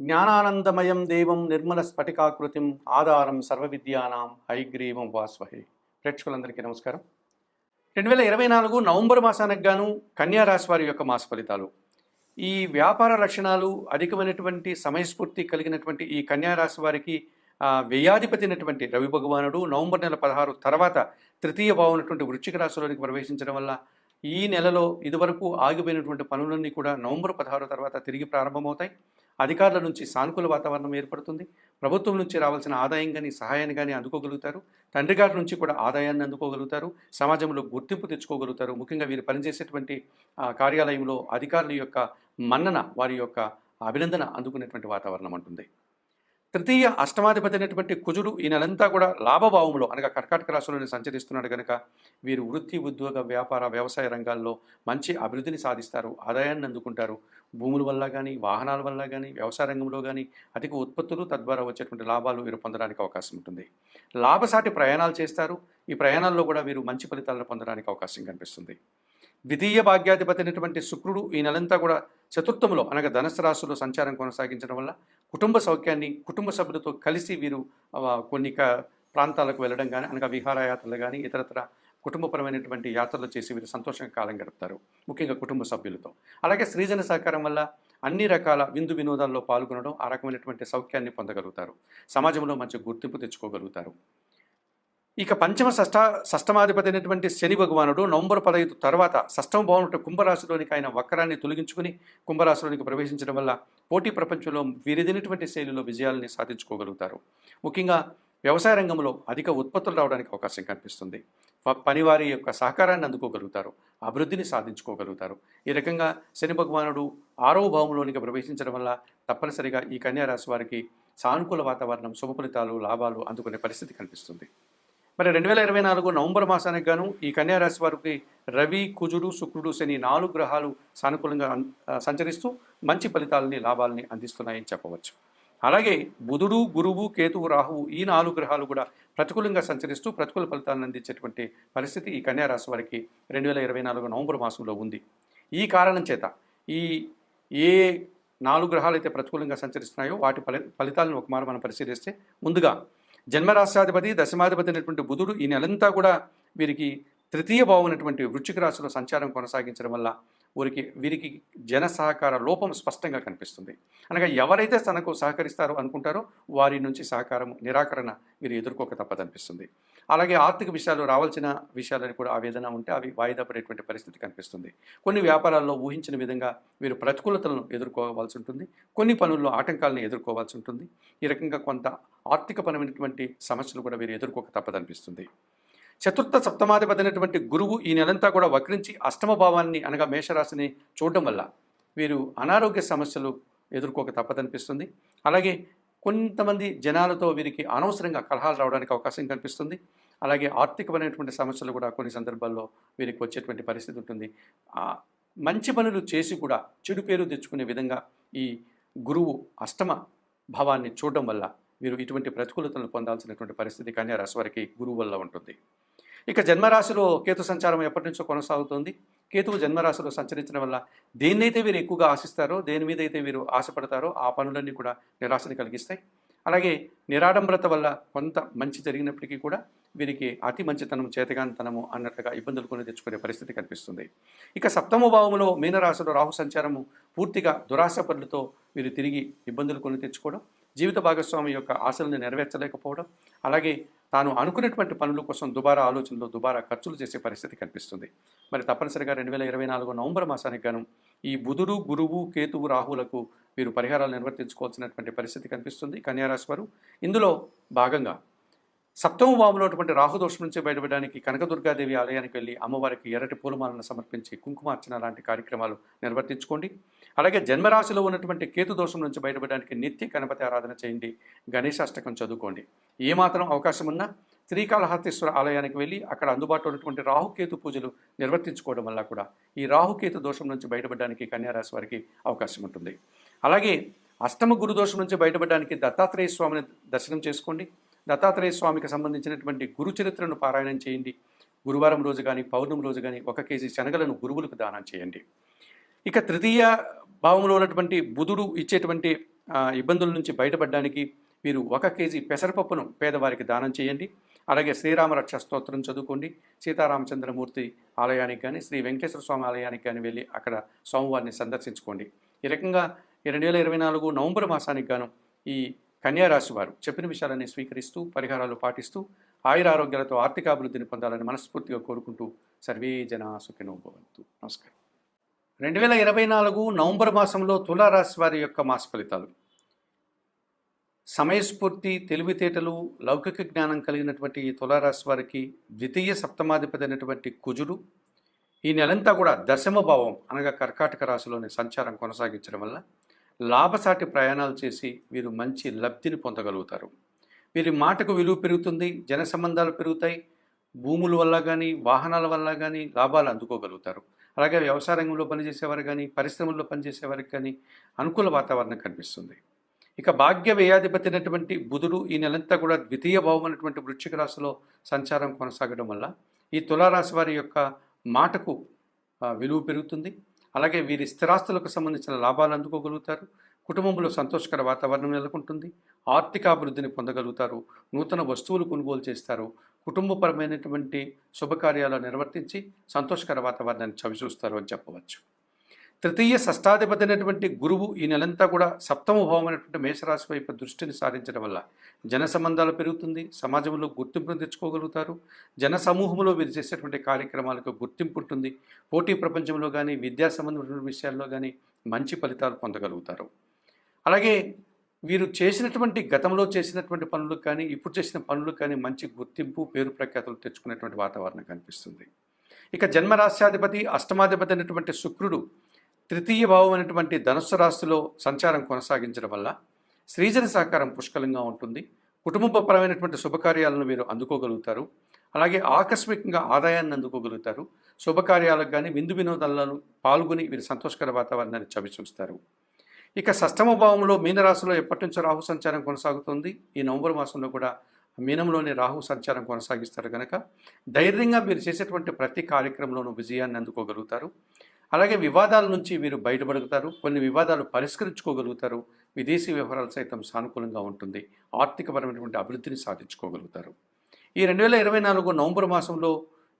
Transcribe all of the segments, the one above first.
జ్ఞానానందమయం దేవం నిర్మల స్ఫటికాకృతిం ఆధారం సర్వ విద్యానాం హైగ్రీవం వాస్వహి. ప్రేక్షకులందరికీ నమస్కారం. రెండు వేల ఇరవై నాలుగు నవంబర్ మాసానికి గాను కన్యా రాశి వారి యొక్క మాస ఫలితాలు. ఈ వ్యాపార లక్షణాలు అధికమైనటువంటి సమయస్ఫూర్తి కలిగినటువంటి ఈ కన్యా రాశి వారికి వ్యయాధిపతినటువంటి రవి భగవానుడు నవంబర్ నెల పదహారు తర్వాత తృతీయ భావనటువంటి వృశ్చిక రాశిలోనికి ప్రవేశించడం వల్ల ఈ నెలలో ఇదివరకు ఆగిపోయినటువంటి పనులన్నీ కూడా నవంబర్ పదహారు తర్వాత తిరిగి ప్రారంభమవుతాయి. అధికారుల నుంచి సానుకూల వాతావరణం ఏర్పడుతుంది. ప్రభుత్వం నుంచి రావాల్సిన ఆదాయం కానీ సహాయాన్ని కానీ అందుకోగలుగుతారు. తండ్రి గారి నుంచి కూడా ఆదాయాన్ని అందుకోగలుగుతారు. సమాజంలో గుర్తింపు తెచ్చుకోగలుగుతారు. ముఖ్యంగా వీరు పనిచేసేటువంటి కార్యాలయంలో అధికారుల యొక్క మన్నన వారి యొక్క అభినందన అందుకునేటువంటి వాతావరణం ఉంటుంది తృతీయ అష్టమాధిపతి అయినటువంటి కుజుడు ఈ నెలంతా కూడా లాభభావంలో అనగా కర్కాటక రాశిలోనే సంచరిస్తున్నాడు కనుక వీరు వృత్తి ఉద్యోగ వ్యాపార వ్యవసాయ రంగాల్లో మంచి అభివృద్ధిని సాధిస్తారు ఆదాయాన్ని అందుకుంటారు. భూముల వల్ల కానీ వాహనాల వల్ల కానీ వ్యవసాయ రంగంలో కానీ అధిక ఉత్పత్తులు తద్వారా వచ్చేటువంటి లాభాలు వీరు పొందడానికి అవకాశం ఉంటుంది. లాభసాటి ప్రయాణాలు చేస్తారు. ఈ ప్రయాణాల్లో కూడా వీరు మంచి ఫలితాలను పొందడానికి అవకాశం కనిపిస్తుంది. ద్వితీయ భాగ్యాధిపతి అయినటువంటి శుక్రుడు ఈ నెలంతా కూడా చతుర్థంలో అనగా ధనస్సు రాశిలో సంచారం కొనసాగించడం వల్ల కుటుంబ సౌఖ్యాన్ని కుటుంబ సభ్యులతో కలిసి వీరు కొన్ని ప్రాంతాలకు వెళ్ళడం కానీ అనగా విహారయాత్రలు కానీ ఇతరత్ర కుటుంబపరమైనటువంటి యాత్రలు చేసి వీరు సంతోషంగా కాలం గడుపుతారు. ముఖ్యంగా కుటుంబ సభ్యులతో. అలాగే సృజన సహకారం వల్ల అన్ని రకాల విందు వినోదాల్లో పాల్గొనడం ఆ రకమైనటువంటి సౌఖ్యాన్ని పొందగలుగుతారు. సమాజంలో మంచి గుర్తింపు తెచ్చుకోగలుగుతారు. ఇక పంచమ షష్ట షష్టమాధిపతి అయినటువంటి శని భగవానుడు నవంబర్ పదహైదు తర్వాత షష్టమ భవనుడు కుంభరాశిలోనికి ఆయన వక్రాన్ని తొలగించుకుని కుంభరాశిలోనికి ప్రవేశించడం వల్ల పోటీ ప్రపంచంలో వీరిదినటువంటి శైలిలో విజయాలని సాధించుకోగలుగుతారు. ముఖ్యంగా వ్యవసాయ రంగంలో అధిక ఉత్పత్తులు రావడానికి అవకాశం కనిపిస్తుంది. పనివారి యొక్క సహకారాన్ని అందుకోగలుగుతారు. అభివృద్ధిని సాధించుకోగలుగుతారు. ఈ రకంగా శని భగవానుడు ఆరో భావంలోనికి ప్రవేశించడం వల్ల తప్పనిసరిగా ఈ కన్యా రాశి వారికి సానుకూల వాతావరణం శుభ ఫలితాలు లాభాలు అందుకునే పరిస్థితి కనిపిస్తుంది. మరి రెండు వేల ఇరవై నాలుగు నవంబర్ మాసానికి గాను ఈ కన్యారాశి వారికి రవి కుజుడు శుక్రుడు శని నాలుగు గ్రహాలు సానుకూలంగా సంచరిస్తూ మంచి ఫలితాలని లాభాలని అందిస్తున్నాయని చెప్పవచ్చు. అలాగే బుధుడు గురువు కేతువు రాహువు ఈ నాలుగు గ్రహాలు కూడా ప్రతికూలంగా సంచరిస్తూ ప్రతికూల ఫలితాలను అందించేటువంటి పరిస్థితి ఈ కన్యారాశి వారికి రెండు వేల ఇరవై నాలుగు నవంబర్ మాసంలో ఉంది. ఈ కారణం చేత ఈ ఏ నాలుగు గ్రహాలు అయితే ప్రతికూలంగా సంచరిస్తున్నాయో వాటి ఫలి ఫలితాలను ఒక మనం పరిశీలిస్తే ముందుగా జన్మరాశ్యాధిపతి దశమాధిపతి అయినటువంటి బుధుడు ఈ నెలంతా కూడా వీరికి తృతీయ భావమైనటువంటి వృశ్చిక రాశిలో సంచారం కొనసాగించడం వల్ల వీరికి వీరికి జన సహకార లోపం స్పష్టంగా కనిపిస్తుంది. అనగా ఎవరైతే తనకు సహకరిస్తారో అనుకుంటారో వారి నుంచి సహకారం నిరాకరణ వీరు ఎదుర్కోక తప్పదనిపిస్తుంది. అలాగే ఆర్థిక విషయాలు రావాల్సిన విషయాలని కూడా ఆవేదన ఉంటే అవి వాయిదా పడేటువంటి పరిస్థితి కనిపిస్తుంది. కొన్ని వ్యాపారాల్లో ఊహించిన విధంగా వీరు ప్రతికూలతలను ఎదుర్కోవాల్సి ఉంటుంది. కొన్ని పనుల్లో ఆటంకాలను ఎదుర్కోవాల్సి ఉంటుంది. ఈ రకంగా కొంత ఆర్థికపరమైనటువంటి సమస్యలు కూడా వీరు ఎదుర్కోక తప్పదనిపిస్తుంది. చతుర్థ సప్తమాధిపతినటువంటి గురువు ఈ నెలంతా కూడా వక్రించి అష్టమ భావాన్ని అనగా మేషరాశిని చూడడం వల్ల వీరు అనారోగ్య సమస్యలు ఎదుర్కోక తప్పదనిపిస్తుంది. అలాగే కొంతమంది జనాలతో వీరికి అనవసరంగా కలహాలు రావడానికి అవకాశం కనిపిస్తుంది. అలాగే ఆర్థికమైనటువంటి సమస్యలు కూడా కొన్ని సందర్భాల్లో వీరికి వచ్చేటువంటి పరిస్థితి ఉంటుంది. మంచి పనులు చేసి కూడా చెడు పేరు తెచ్చుకునే విధంగా ఈ గురువు అష్టమ భావాన్ని చూడడం వల్ల వీరు ఇటువంటి ప్రతికూలతలను పొందాల్సినటువంటి పరిస్థితి కన్యా రాశి వారికి గురువు వల్ల ఉంటుంది. ఇక జన్మరాశిలో కేతు సంచారం ఎప్పటి నుంచో కొనసాగుతుంది. కేతువు జన్మరాశిలో సంచరించడం వల్ల దేన్నైతే వీరు ఎక్కువగా ఆశిస్తారో దేని మీద అయితే వీరు ఆశపడతారో ఆ పనులన్నీ కూడా నిరాశని కలిగిస్తాయి. అలాగే నిరాడంబరత వల్ల కొంత మంచి జరిగినప్పటికీ కూడా వీరికి అతి మంచితనం చేతగానితనము అన్నట్లుగా ఇబ్బందులు కొని తెచ్చుకునే పరిస్థితి కనిపిస్తుంది. ఇక సప్తమ భావములో మీనరాశిలో రాహు సంచారము పూర్తిగా దురాశ పనులతో వీరు తిరిగి ఇబ్బందులు కొని తెచ్చుకోవడం జీవిత భాగస్వామి యొక్క ఆశలను నెరవేర్చలేకపోవడం అలాగే తాను అనుకున్నటువంటి పనుల కోసం దుబారా ఆలోచనలో దుబారా ఖర్చులు చేసే పరిస్థితి కనిపిస్తుంది. మరి తప్పనిసరిగా రెండు వేల ఇరవై నాలుగు నవంబర్ మాసానికి గాను ఈ బుధుడు గురువు కేతువు రాహులకు వీరు పరిహారాలు నిర్వర్తించుకోవాల్సినటువంటి పరిస్థితి కనిపిస్తుంది. కన్యారాశి వారు ఇందులో భాగంగా సప్తమ భావంలో రాహుదోషం నుంచి బయటపడడానికి కనకదుర్గాదేవి ఆలయానికి వెళ్ళి అమ్మవారికి ఎర్రటి పూలమాలను సమర్పించి కుంకుమార్చన లాంటి కార్యక్రమాలు నిర్వర్తించుకోండి. అలాగే జన్మరాశిలో ఉన్నటువంటి కేతు దోషం నుంచి బయటపడడానికి నిత్య గణపతి ఆరాధన చేయండి. గణేశాష్టకం చదువుకోండి. ఏమాత్రం అవకాశం ఉన్నా శ్రీకాళహస్తీశ్వర ఆలయానికి వెళ్ళి అక్కడ అందుబాటులో ఉన్నటువంటి రాహుకేతు పూజలు నిర్వర్తించుకోవడం వల్ల కూడా ఈ రాహుకేతు దోషం నుంచి బయటపడడానికి కన్యారాశి వారికి అవకాశం ఉంటుంది. అలాగే అష్టమ గురు దోషం నుంచి బయటపడడానికి దత్తాత్రేయ స్వామిని దర్శనం చేసుకోండి. దత్తాత్రేయ స్వామికి సంబంధించినటువంటి గురు చరిత్రను పారాయణం చేయండి. గురువారం రోజు కానీ పౌర్ణమి రోజు కానీ ఒక కేజీ శనగలను గురువులకు దానం చేయండి. ఇక తృతీయ భావంలో ఉన్నటువంటి బుధుడు ఇచ్చేటువంటి ఇబ్బందుల నుంచి బయటపడడానికి మీరు ఒక కేజీ పెసరపప్పును పేదవారికి దానం చేయండి. అలాగే శ్రీరామ రక్ష స్తోత్రం చదువుకోండి. సీతారామచంద్రమూర్తి ఆలయానికి కానీ శ్రీ వెంకటేశ్వర స్వామి ఆలయానికి కానీ వెళ్ళి అక్కడ స్వామివారిని సందర్శించుకోండి. ఈ రకంగా రెండు వేల ఇరవై నాలుగు నవంబర్ మాసానికి గాను ఈ కన్యారాశి వారు చెప్పిన విషయాలన్నీ స్వీకరిస్తూ పరిహారాలు పాటిస్తూ ఆయుర ఆరోగ్యాలతో ఆర్థికాభివృద్ధిని పొందాలని మనస్ఫూర్తిగా కోరుకుంటూ సర్వే జన భవంతు. నమస్కారం. రెండు వేల ఇరవై నాలుగు నవంబర్ మాసంలో తులారాశి వారి యొక్క మాస ఫలితాలు సమయస్ఫూర్తి తెలివితేటలు లౌకిక జ్ఞానం కలిగినటువంటి ఈ తులారాశి వారికి ద్వితీయ సప్తమాధిపతి అయినటువంటి కుజుడు ఈ నెలంతా కూడా దశమ భావం అనగా కర్కాటక రాశిలోని సంచారం కొనసాగించడం వల్ల లాభసాటి ప్రయాణాలు చేసి వీరు మంచి లబ్ధిని పొందగలుగుతారు. వీరి మాటకు విలువ పెరుగుతుంది జన సంబంధాలు పెరుగుతాయి భూముల వల్ల కానీ వాహనాల వల్ల కానీ లాభాలు అందుకోగలుగుతారు. అలాగే వ్యవసాయ రంగంలో పనిచేసేవారు కానీ పరిశ్రమల్లో పనిచేసేవారికి కానీ అనుకూల వాతావరణం కనిపిస్తుంది. ఇక భాగ్య వ్యయాధిపతి అయినటువంటి బుధుడు ఈ నెలంతా కూడా ద్వితీయ భావం అనేటువంటి వృశ్చిక రాశిలో సంచారం కొనసాగడం వల్ల ఈ తులారాశి వారి యొక్క మాటకు విలువ పెరుగుతుంది. అలాగే వీరి స్థిరాస్తులకు సంబంధించిన లాభాలు అందుకోగలుగుతారు. కుటుంబంలో సంతోషకర వాతావరణం నెలకొంటుంది. ఆర్థికాభివృద్ధిని పొందగలుగుతారు. నూతన వస్తువులు కొనుగోలు చేస్తారు. కుటుంబపరమైనటువంటి శుభకార్యాలు నిర్వర్తించి సంతోషకర వాతావరణాన్ని చవిచూస్తారు అని చెప్పవచ్చు. తృతీయ షష్టాధిపతి అయినటువంటి గురువు ఈ నెలంతా కూడా సప్తమ భావమైనటువంటి మేషరాశి వైపు దృష్టిని సారించడం వల్ల జన సంబంధాలు పెరుగుతుంది సమాజంలో గుర్తింపును తెచ్చుకోగలుగుతారు. జన సమూహంలో వీరు చేసేటువంటి కార్యక్రమాలకు గుర్తింపు ఉంటుంది. పోటీ ప్రపంచంలో కానీ విద్యా సంబంధమైన విషయాల్లో కానీ మంచి ఫలితాలు పొందగలుగుతారు. అలాగే వీరు చేసినటువంటి గతంలో చేసినటువంటి పనులు కానీ ఇప్పుడు చేసిన పనులు కానీ మంచి గుర్తింపు పేరు ప్రఖ్యాతులు తెచ్చుకునేటువంటి వాతావరణం కనిపిస్తుంది. ఇక జన్మరాశ్యాధిపతి అష్టమాధిపతి అయినటువంటి శుక్రుడు తృతీయ భావం అనేటువంటి ధనుస్సు రాశిలో సంచారం కొనసాగించడం వల్ల శ్రీజన సహకారం పుష్కలంగా ఉంటుంది. కుటుంబపరమైనటువంటి శుభకార్యాలను వీరు అందుకోగలుగుతారు. అలాగే ఆకస్మికంగా ఆదాయాన్ని అందుకోగలుగుతారు. శుభకార్యాలకు కానీ విందు వినోదాలను పాల్గొని వీరు సంతోషకర వాతావరణాన్ని చవిచూస్తారు. ఇక షష్టమ భావంలో మీనరాశిలో ఎప్పటి నుంచో రాహు సంచారం కొనసాగుతుంది. ఈ నవంబర్ మాసంలో కూడా మీనంలోని రాహు సంచారం కొనసాగిస్తారు కనుక ధైర్యంగా మీరు చేసేటువంటి ప్రతి కార్యక్రమంలోనూ విజయాన్ని అందుకోగలుగుతారు. అలాగే వివాదాల నుంచి వీరు బయటపడుగుతారు. కొన్ని వివాదాలు పరిష్కరించుకోగలుగుతారు. విదేశీ వ్యవహారాలు సైతం సానుకూలంగా ఉంటుంది. ఆర్థికపరమైనటువంటి అభివృద్ధిని సాధించుకోగలుగుతారు. ఈ రెండు వేల ఇరవై నాలుగు నవంబర్ మాసంలో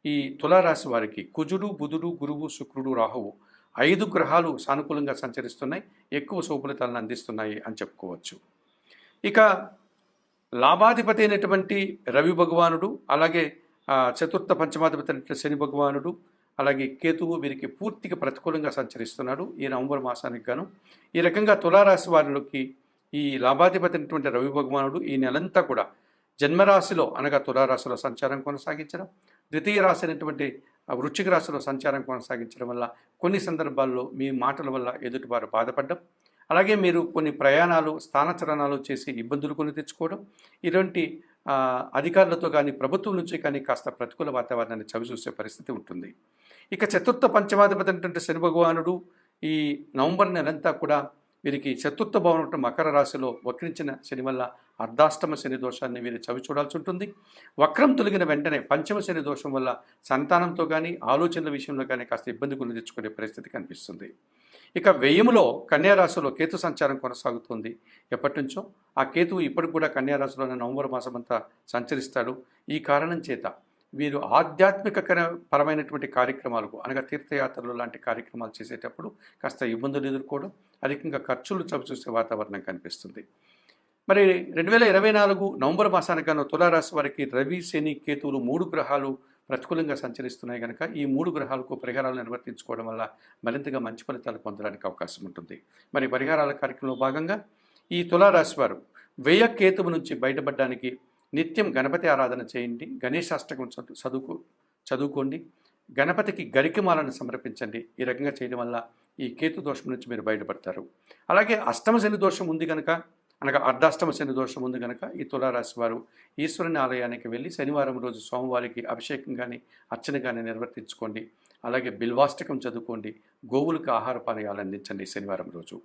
ఈ తులారాశి వారికి కుజుడు బుధుడు గురువు శుక్రుడు రాహువు ఐదు గ్రహాలు సానుకూలంగా సంచరిస్తున్నాయి ఎక్కువ శుభఫలితాలను అందిస్తున్నాయి అని చెప్పుకోవచ్చు. ఇక లాభాధిపతి అయినటువంటి రవి భగవానుడు అలాగే చతుర్థ పంచమాధిపతి అయినటువంటి శని భగవానుడు అలాగే కేతువు వీరికి పూర్తిగా ప్రతికూలంగా సంచరిస్తున్నాడు ఈ నవంబర్ మాసానికి గాను. ఈ రకంగా తులారాశి వారిలోకి ఈ లాభాధిపతి అయినటువంటి రవి భగవానుడు ఈ నెలంతా కూడా జన్మరాశిలో అనగా తులారాశిలో సంచారం కొనసాగించడం ద్వితీయ రాశి అయినటువంటి వృశ్చిక రాశిలో సంచారం కొనసాగించడం వల్ల కొన్ని సందర్భాల్లో మీ మాటల వల్ల ఎదుటివారు బాధపడడం అలాగే మీరు కొన్ని ప్రయాణాలు స్థానచలనాలు చేసి ఇబ్బందులు కొని తెచ్చుకోవడం ఇటువంటి అధికారులతో కానీ ప్రభుత్వం నుంచి కానీ కాస్త ప్రతికూల వాతావరణాన్ని చవిచూసే పరిస్థితి ఉంటుంది. ఇక చతుర్థ పంచమాధిపతి అంటే శని భగవానుడు ఈ నవంబర్ నెలంతా కూడా వీరికి చతుర్థ భవనం మకర రాశిలో వక్రించిన శని వల్ల అర్ధాష్టమ శని దోషాన్ని వీరు చవి చూడాల్సి ఉంటుంది. వక్రం తొలగిన వెంటనే పంచమ శని దోషం వల్ల సంతానంతో కానీ ఆలోచనల విషయంలో కానీ కాస్త ఇబ్బంది కొని తెచ్చుకునే పరిస్థితి కనిపిస్తుంది. ఇక వ్యయములో కన్యారాశిలో కేతు సంచారం కొనసాగుతుంది. ఎప్పటి నుంచో ఆ కేతువు ఇప్పటికి కూడా కన్యారాశిలోనే నవంబర్ మాసం అంతా సంచరిస్తాడు. ఈ కారణం చేత వీరు ఆధ్యాత్మిక పరమైనటువంటి కార్యక్రమాలకు అనగా తీర్థయాత్రలు లాంటి కార్యక్రమాలు చేసేటప్పుడు కాస్త ఇబ్బందులు ఎదుర్కోవడం అధికంగా ఖర్చులు చవిచూసే వాతావరణం కనిపిస్తుంది. మరి రెండు వేల ఇరవై నాలుగు నవంబర్ మాసానికన్నా తులారాశి వారికి రవి శని కేతువులు మూడు గ్రహాలు ప్రతికూలంగా సంచరిస్తున్నాయి కనుక ఈ మూడు గ్రహాలకు పరిహారాలు నిర్వర్తించుకోవడం వల్ల మరింతగా మంచి ఫలితాలు పొందడానికి అవకాశం ఉంటుంది. మరి పరిహారాల కార్యక్రమంలో భాగంగా ఈ తులారాశి వారు వ్యయ కేతువు నుంచి బయటపడడానికి నిత్యం గణపతి ఆరాధన చేయండి గణేశాష్టకం చదువు చదువుకు చదువుకోండి గణపతికి గరికమాలను సమర్పించండి. ఈ రకంగా చేయడం వల్ల ఈ కేతు దోషం నుంచి మీరు బయటపడతారు. అలాగే అష్టమ శని దోషం ఉంది కనుక అనగా అర్ధాష్టమ శని దోషం ఉంది కనుక ఈ తులారాశి వారు ఈశ్వరుని ఆలయానికి వెళ్ళి శనివారం రోజు స్వామివారికి అభిషేకం కానీ అర్చన కానీ నిర్వర్తించుకోండి. అలాగే బిల్వాష్టకం చదువుకోండి. గోవులకు ఆహార పానీయాలు అందించండి శనివారం రోజు.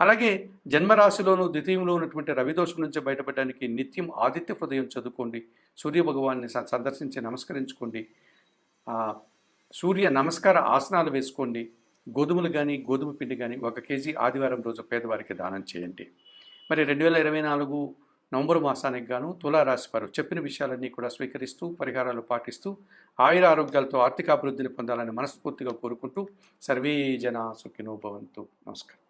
అలాగే జన్మరాశిలోను ద్వితీయంలో ఉన్నటువంటి రవిదోషం నుంచి బయటపడడానికి నిత్యం ఆదిత్య హృదయం చదువుకోండి. సూర్య భగవాన్ని సందర్శించి నమస్కరించుకోండి. సూర్య నమస్కార ఆసనాలు వేసుకోండి. గోధుమలు కానీ గోధుమ పిండి కానీ ఒక కేజీ ఆదివారం రోజు పేదవారికి దానం చేయండి. మరి రెండు వేల ఇరవై నాలుగు నవంబర్ మాసానికి గాను తులారాశి వారు చెప్పిన విషయాలన్నీ కూడా స్వీకరిస్తూ పరిహారాలు పాటిస్తూ ఆయుర ఆరోగ్యాలతో ఆర్థిక అభివృద్ధిని పొందాలని మనస్ఫూర్తిగా కోరుకుంటూ సర్వే జన సుఖినో భవంతు. నమస్కారం.